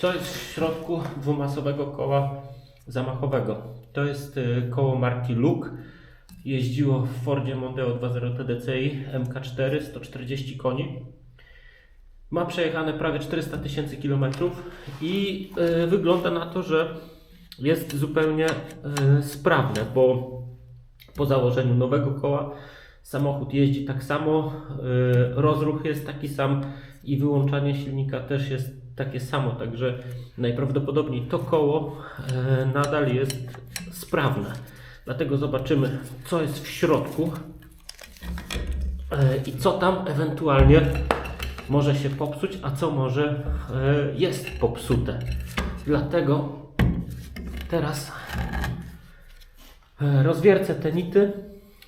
Co jest w środku dwumasowego koła zamachowego? To jest y, koło marki Luke. Jeździło w Fordzie Mondeo 2.0 TDCi MK4 140 koni. Ma przejechane prawie 400 tysięcy kilometrów i y, wygląda na to, że jest zupełnie y, sprawne, bo po założeniu nowego koła samochód jeździ tak samo, y, rozruch jest taki sam i wyłączanie silnika też jest takie samo, także najprawdopodobniej to koło y, nadal jest sprawne. Dlatego zobaczymy, co jest w środku y, i co tam ewentualnie może się popsuć, a co może y, jest popsute. Dlatego teraz E, Rozwiercę te nity.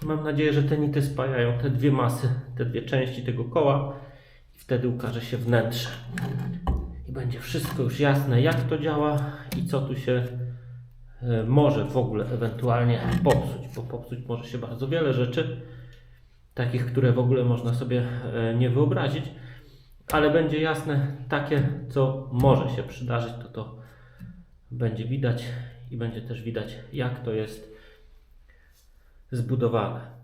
Mam nadzieję, że te nity spajają te dwie masy, te dwie części tego koła i wtedy ukaże się wnętrze. Będzie wszystko już jasne, jak to działa i co tu się e, może w ogóle ewentualnie popsuć, bo popsuć może się bardzo wiele rzeczy, takich, które w ogóle można sobie e, nie wyobrazić, ale będzie jasne takie, co może się przydarzyć, to to będzie widać i będzie też widać, jak to jest zbudowane.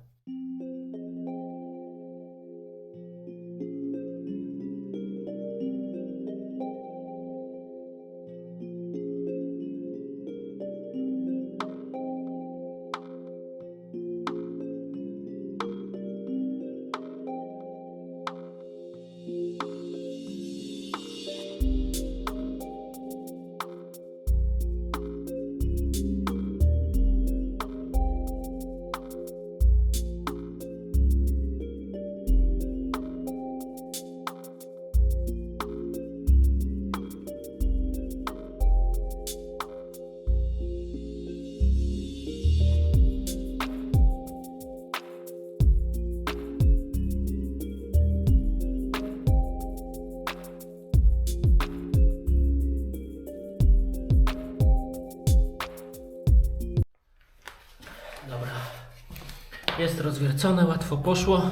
Rozwiercone, łatwo poszło.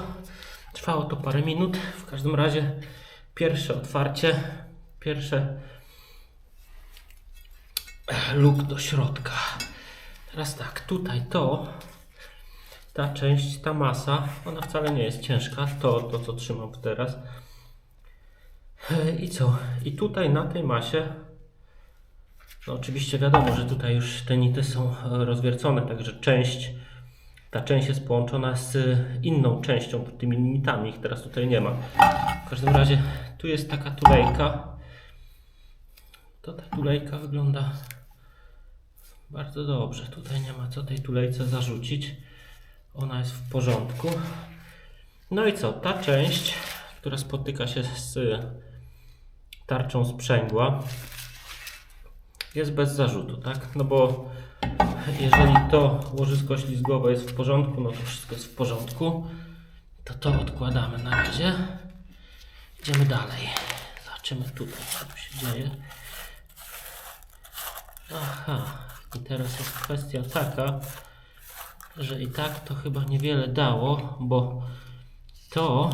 Trwało to parę minut. W każdym razie pierwsze otwarcie, pierwsze luk do środka. Teraz tak, tutaj to, ta część, ta masa, ona wcale nie jest ciężka. To, to co trzymam teraz. I co? I tutaj na tej masie no oczywiście wiadomo, że tutaj już te nity są rozwiercone, także część, ta część jest połączona z inną częścią, tymi nitami, ich teraz tutaj nie ma. W każdym razie tu jest taka tulejka. To ta tulejka wygląda bardzo dobrze. Tutaj nie ma co tej tulejce zarzucić. Ona jest w porządku. No i co? Ta część, która spotyka się z tarczą sprzęgła, jest bez zarzutu, tak? No bo jeżeli to łożysko ślizgowe jest w porządku, no to wszystko jest w porządku, to to odkładamy na razie. Idziemy dalej. Zobaczymy tutaj, co tu się dzieje. Aha, i teraz jest kwestia taka, że i tak to chyba niewiele dało, bo to,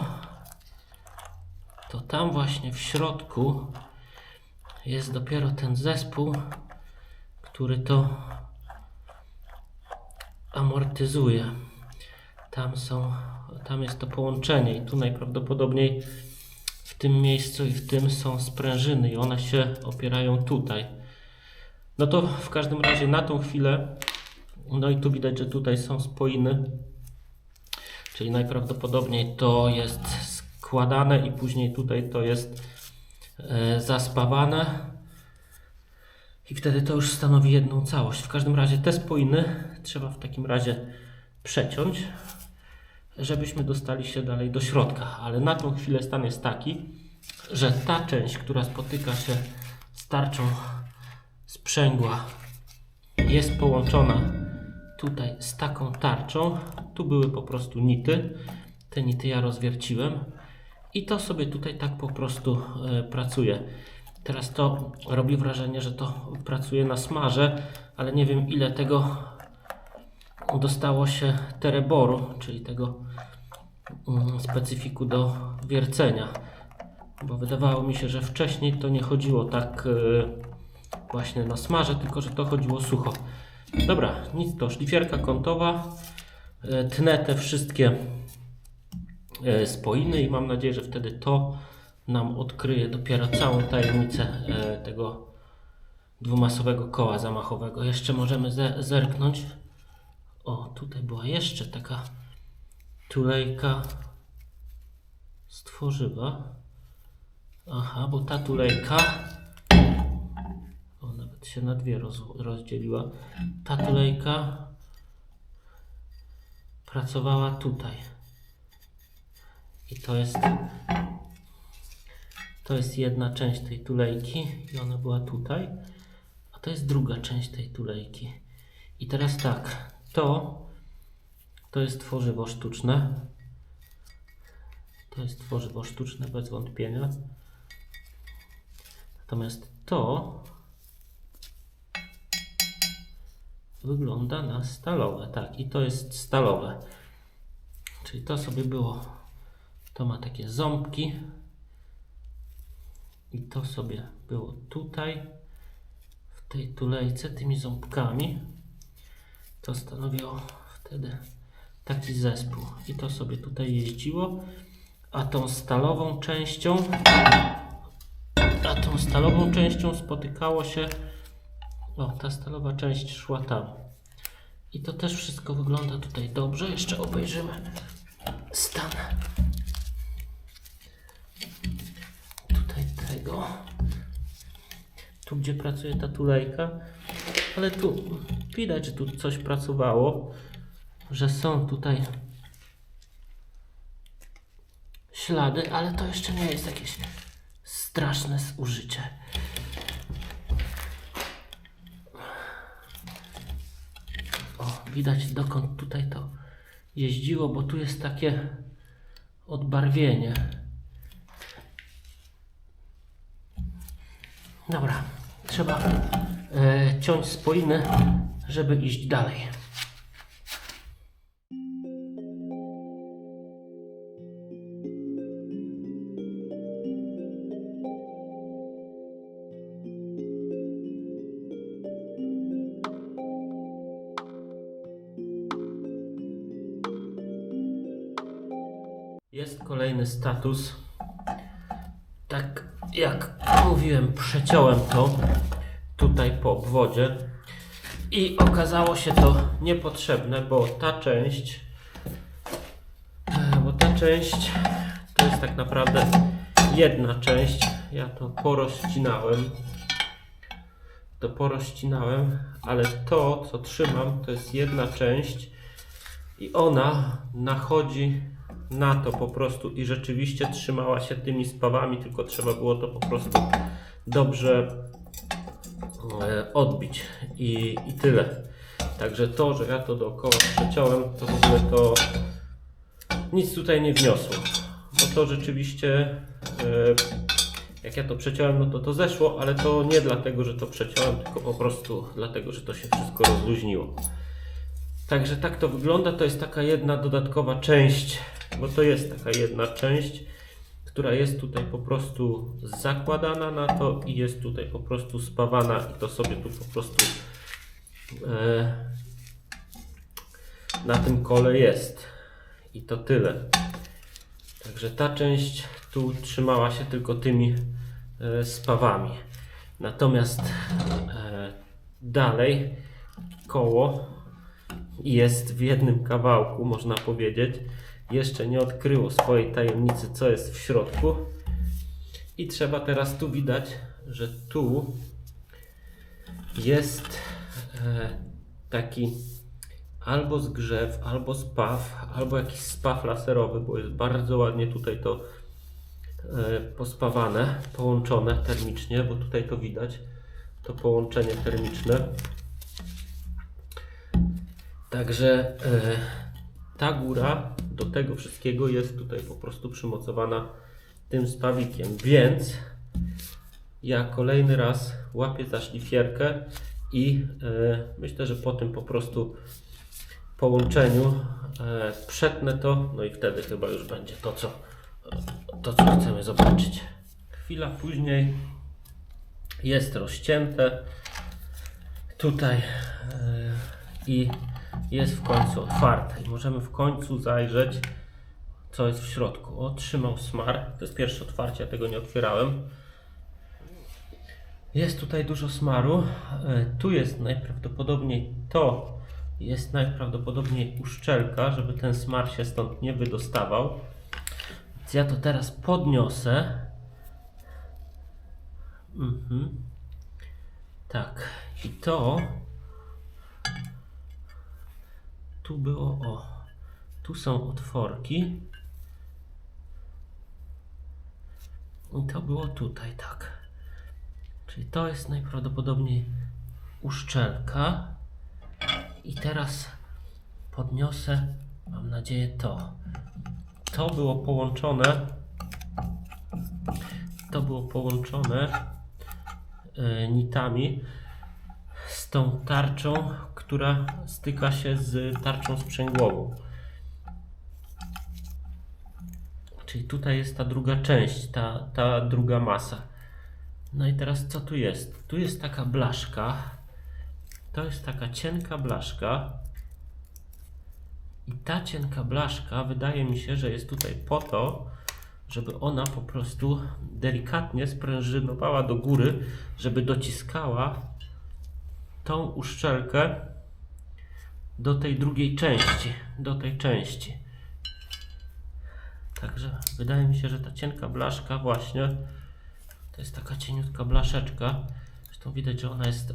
to tam właśnie w środku jest dopiero ten zespół, który to amortyzuje. Tam są, tam jest to połączenie i tu najprawdopodobniej w tym miejscu i w tym są sprężyny i one się opierają tutaj. No to w każdym razie na tą chwilę, no i tu widać, że tutaj są spoiny, czyli najprawdopodobniej to jest składane i później tutaj to jest zaspawane i wtedy to już stanowi jedną całość. W każdym razie te spoiny trzeba w takim razie przeciąć, żebyśmy dostali się dalej do środka. Ale na tą chwilę stan jest taki, że ta część, która spotyka się z tarczą sprzęgła, jest połączona tutaj z taką tarczą. Tu były po prostu nity. Te nity ja rozwierciłem. I to sobie tutaj tak po prostu e, pracuje. Teraz to robi wrażenie, że to pracuje na smarze, ale nie wiem ile tego dostało się tereboru, czyli tego mm, specyfiku do wiercenia. Bo wydawało mi się, że wcześniej to nie chodziło tak y, właśnie na smarze, tylko że to chodziło sucho. Dobra, nic to, szlifierka kątowa. Y, Tnę te wszystkie y, spoiny i mam nadzieję, że wtedy to nam odkryje dopiero całą tajemnicę y, tego dwumasowego koła zamachowego. Jeszcze możemy ze- zerknąć. O, tutaj była jeszcze taka tulejka z tworzywa. Aha, bo ta tulejka o, nawet się na dwie roz, rozdzieliła. Ta tulejka pracowała tutaj. I to jest to jest jedna część tej tulejki i ona była tutaj. A to jest druga część tej tulejki. I teraz tak, to to jest tworzywo sztuczne. To jest tworzywo sztuczne bez wątpienia. Natomiast to wygląda na stalowe. Tak, i to jest stalowe. Czyli to sobie było. To ma takie ząbki. I to sobie było tutaj, w tej tulejce, tymi ząbkami. To stanowiło wtedy taki zespół. I to sobie tutaj jeździło. A tą stalową częścią, a tą stalową częścią spotykało się, o, ta stalowa część szła tam. I to też wszystko wygląda tutaj dobrze. Jeszcze obejrzymy stan Tu, gdzie pracuje ta tulejka. Ale tu widać, że tu coś pracowało. Że są tutaj ślady, ale to jeszcze nie jest jakieś straszne zużycie. O, widać dokąd tutaj to jeździło, bo tu jest takie odbarwienie. Dobra, trzeba e, ciąć spoiny, żeby iść dalej. Jest kolejny status. Tak jak mówiłem, przeciąłem to tutaj po obwodzie i okazało się to niepotrzebne, bo ta część bo ta część to jest tak naprawdę jedna część. Ja to porozcinałem. To porozcinałem, ale to co trzymam to jest jedna część i ona nachodzi na to po prostu i rzeczywiście trzymała się tymi spawami, tylko trzeba było to po prostu dobrze e, odbić i, i tyle. Także to, że ja to dookoła przeciąłem, to w ogóle to nic tutaj nie wniosło. Bo to rzeczywiście, e, jak ja to przeciąłem, no to to zeszło, ale to nie dlatego, że to przeciąłem, tylko po prostu dlatego, że to się wszystko rozluźniło. Także tak to wygląda. To jest taka jedna dodatkowa część, bo to jest taka jedna część, która jest tutaj po prostu zakładana na to i jest tutaj po prostu spawana i to sobie tu po prostu e, na tym kole jest. I to tyle. Także ta część tu trzymała się tylko tymi e, spawami. Natomiast e, dalej koło jest w jednym kawałku, można powiedzieć. Jeszcze nie odkryło swojej tajemnicy, co jest w środku. I trzeba teraz tu widać, że tu jest e, taki albo zgrzew, albo spaw, albo jakiś spaw laserowy, bo jest bardzo ładnie tutaj to e, pospawane, połączone termicznie, bo tutaj to widać, to połączenie termiczne. Także e, ta góra do tego wszystkiego jest tutaj po prostu przymocowana tym spawikiem, więc ja kolejny raz łapię za szlifierkę i e, myślę, że po tym po prostu połączeniu e, przetnę to, no i wtedy chyba już będzie to, co, to, co chcemy zobaczyć. Chwila później jest rozcięte tutaj yy, i jest w końcu otwarte. I możemy w końcu zajrzeć, co jest w środku. Otrzymał smar. To jest pierwsze otwarcie, ja tego nie otwierałem. Jest tutaj dużo smaru. E, Tu jest najprawdopodobniej to jest najprawdopodobniej uszczelka, żeby ten smar się stąd nie wydostawał. Więc ja to teraz podniosę. Mhm. Tak. I to tu było o. Tu są otworki. I to było tutaj, tak. Czyli to jest najprawdopodobniej uszczelka. I teraz podniosę, mam nadzieję, to. To było połączone. To było połączone e, nitami tą tarczą, która styka się z tarczą sprzęgłową. Czyli tutaj jest ta druga część, ta, ta druga masa. No i teraz co tu jest? Tu jest taka blaszka. To jest taka cienka blaszka. I ta cienka blaszka wydaje mi się, że jest tutaj po to, żeby ona po prostu delikatnie sprężynowała do góry, żeby dociskała tą uszczelkę do tej drugiej części, do tej części. Także wydaje mi się, że ta cienka blaszka właśnie to jest taka cieniutka blaszeczka. Zresztą widać, że ona jest e,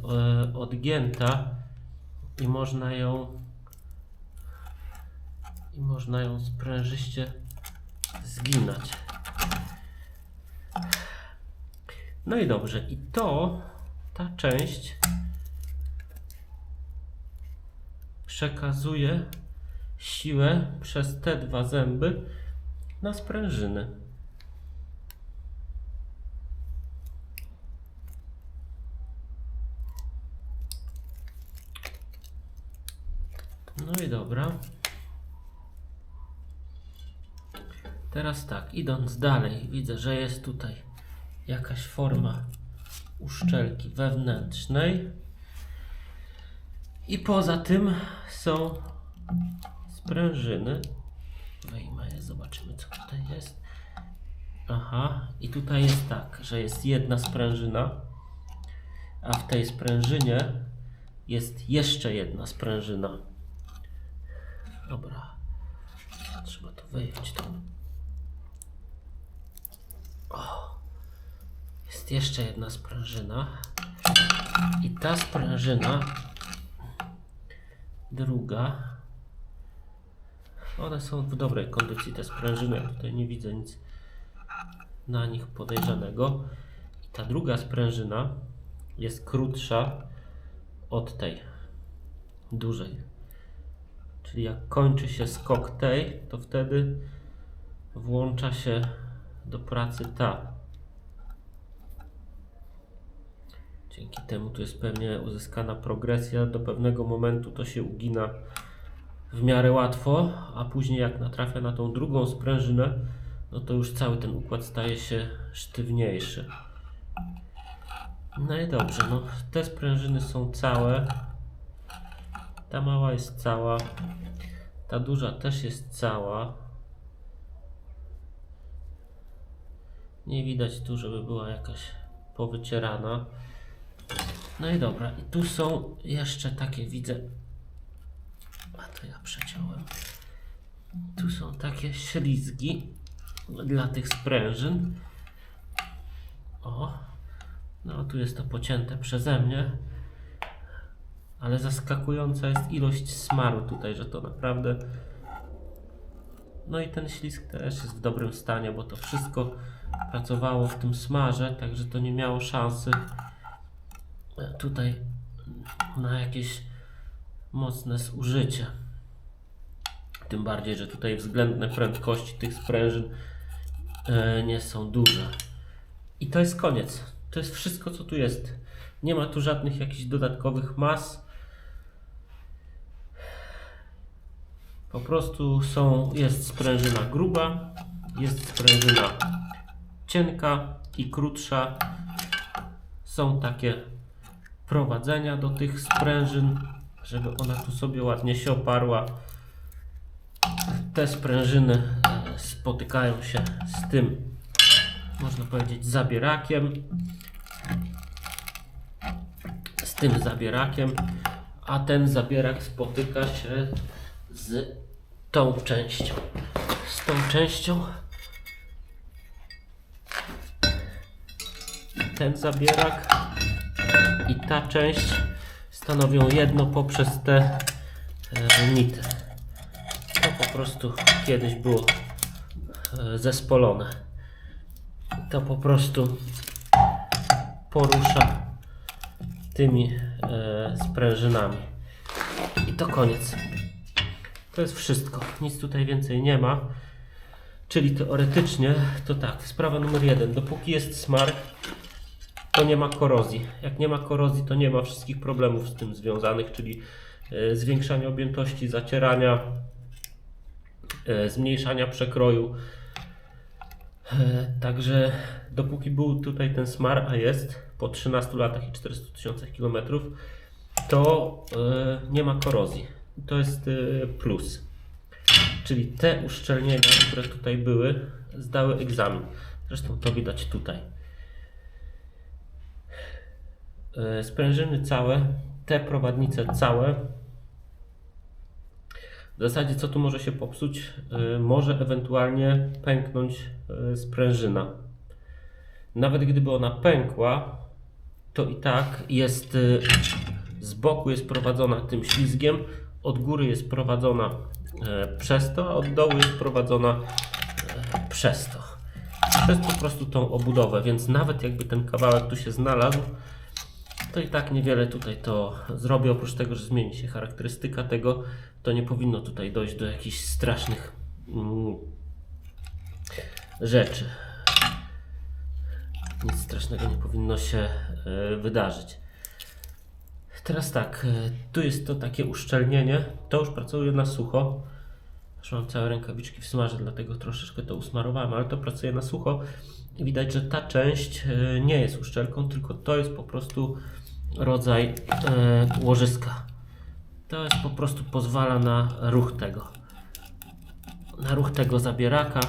odgięta i można ją i można ją sprężyście zginać. No i dobrze, i to, ta część przekazuje siłę przez te dwa zęby na sprężyny. No i dobra. Teraz tak, idąc dalej, widzę, że jest tutaj jakaś forma uszczelki wewnętrznej. I poza tym są sprężyny. Wyjmę je, zobaczymy co tutaj jest. Aha, i tutaj jest tak, że jest jedna sprężyna, a w tej sprężynie jest jeszcze jedna sprężyna. Dobra, trzeba to wyjąć. O, jest jeszcze jedna sprężyna. I ta sprężyna, druga, one są w dobrej kondycji, te sprężyny. Tutaj nie widzę nic na nich podejrzanego. Ta druga sprężyna jest krótsza od tej dużej. Czyli jak kończy się skok tej, to wtedy włącza się do pracy ta. Dzięki temu tu jest pewnie uzyskana progresja. Do pewnego momentu to się ugina w miarę łatwo, a później jak natrafia na tą drugą sprężynę, no to już cały ten układ staje się sztywniejszy. No i dobrze, no te sprężyny są całe. Ta mała jest cała. Ta duża też jest cała. Nie widać tu, żeby była jakaś powycierana. No i dobra, i tu są jeszcze takie, widzę. A to ja przeciąłem. Tu są takie ślizgi dla tych sprężyn. O, no tu jest to pocięte przeze mnie. Ale zaskakująca jest ilość smaru tutaj, że to naprawdę. No i ten ślizg też jest w dobrym stanie, bo to wszystko pracowało w tym smarze, także to nie miało szansy tutaj na jakieś mocne zużycie. Tym bardziej, że tutaj względne prędkości tych sprężyn e, nie są duże. I to jest koniec. To jest wszystko, co tu jest. Nie ma tu żadnych jakichś dodatkowych mas. Po prostu są, jest sprężyna gruba, jest sprężyna cienka i krótsza. Są takie prowadzenia do tych sprężyn, żeby ona tu sobie ładnie się oparła. Te sprężyny e, spotykają się z tym, można powiedzieć, zabierakiem. Z tym zabierakiem, a ten zabierak spotyka się z tą częścią. Z tą częścią ten zabierak i ta część stanowią jedno poprzez te e, nity. To po prostu kiedyś było e, zespolone. To po prostu porusza tymi e, sprężynami. I to koniec. To jest wszystko. Nic tutaj więcej nie ma. Czyli teoretycznie to tak, sprawa numer jeden. Dopóki jest smar, to nie ma korozji. Jak nie ma korozji, to nie ma wszystkich problemów z tym związanych, czyli e, zwiększania objętości, zacierania, e, zmniejszania przekroju. E, Także dopóki był tutaj ten smar, a jest po 13 latach i 400 tysiącach kilometrów, to nie ma korozji. To jest plus. Czyli te uszczelnienia, które tutaj były, zdały egzamin. Zresztą to widać tutaj. E, Sprężyny całe, te prowadnice całe. W zasadzie co tu może się popsuć? E, Może ewentualnie pęknąć e, sprężyna. Nawet gdyby ona pękła, to i tak jest e, z boku jest prowadzona tym ślizgiem, od góry jest prowadzona e, przez to, a od dołu jest prowadzona e, przez to. Przez po prostu tą obudowę, więc nawet jakby ten kawałek tu się znalazł, to i tak niewiele tutaj to zrobi, oprócz tego, że zmieni się charakterystyka tego, to nie powinno tutaj dojść do jakichś strasznych mm, rzeczy. Nic strasznego nie powinno się e, wydarzyć. Teraz tak, e, tu jest to takie uszczelnienie, to już pracuje na sucho. Mam całe rękawiczki w smarze, dlatego troszeczkę to usmarowałem, ale to pracuje na sucho. I widać, że ta część e, nie jest uszczelką, tylko to jest po prostu rodzaj e, łożyska. To jest po prostu pozwala na ruch tego. Na ruch tego zabieraka.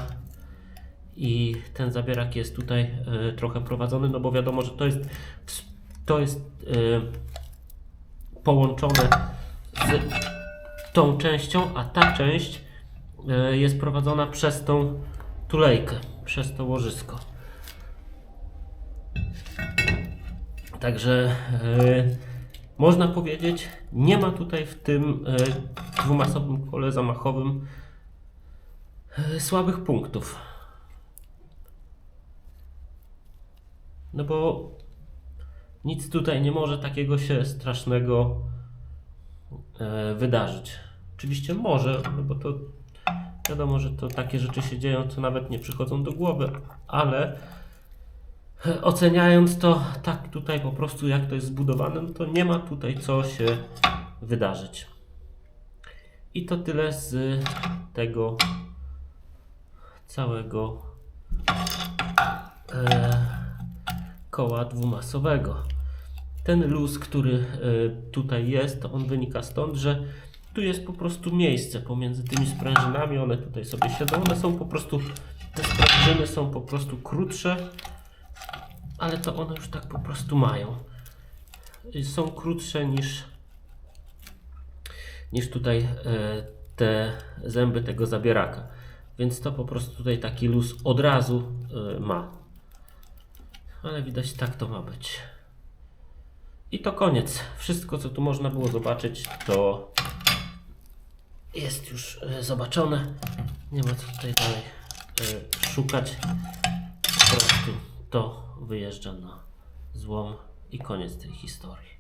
I ten zabierak jest tutaj e, trochę prowadzony, no bo wiadomo, że to jest to jest połączone z tą częścią, a ta część jest prowadzona przez tą tulejkę, przez to łożysko. Także e, można powiedzieć, nie ma tutaj w tym e, dwumasowym kole zamachowym e, słabych punktów. No bo nic tutaj nie może takiego się strasznego e, wydarzyć. Oczywiście może, no bo to wiadomo, że to takie rzeczy się dzieją, co nawet nie przychodzą do głowy, ale oceniając to tak tutaj po prostu jak to jest zbudowane, no to nie ma tutaj co się wydarzyć. I to tyle z tego całego e, koła dwumasowego. Ten luz, który e, tutaj jest, on wynika stąd, że tu jest po prostu miejsce pomiędzy tymi sprężynami, one tutaj sobie siedzą, one są po prostu, te sprężyny są po prostu krótsze, ale to one już tak po prostu mają. Są krótsze niż, niż tutaj e, te zęby tego zabieraka. Więc to po prostu tutaj taki luz od razu e, ma. Ale widać tak to ma być. I to koniec. Wszystko co tu można było zobaczyć to jest już e, zobaczone. Nie ma co tutaj dalej e, szukać. Po prostu to wyjeżdża na złom i koniec tej historii.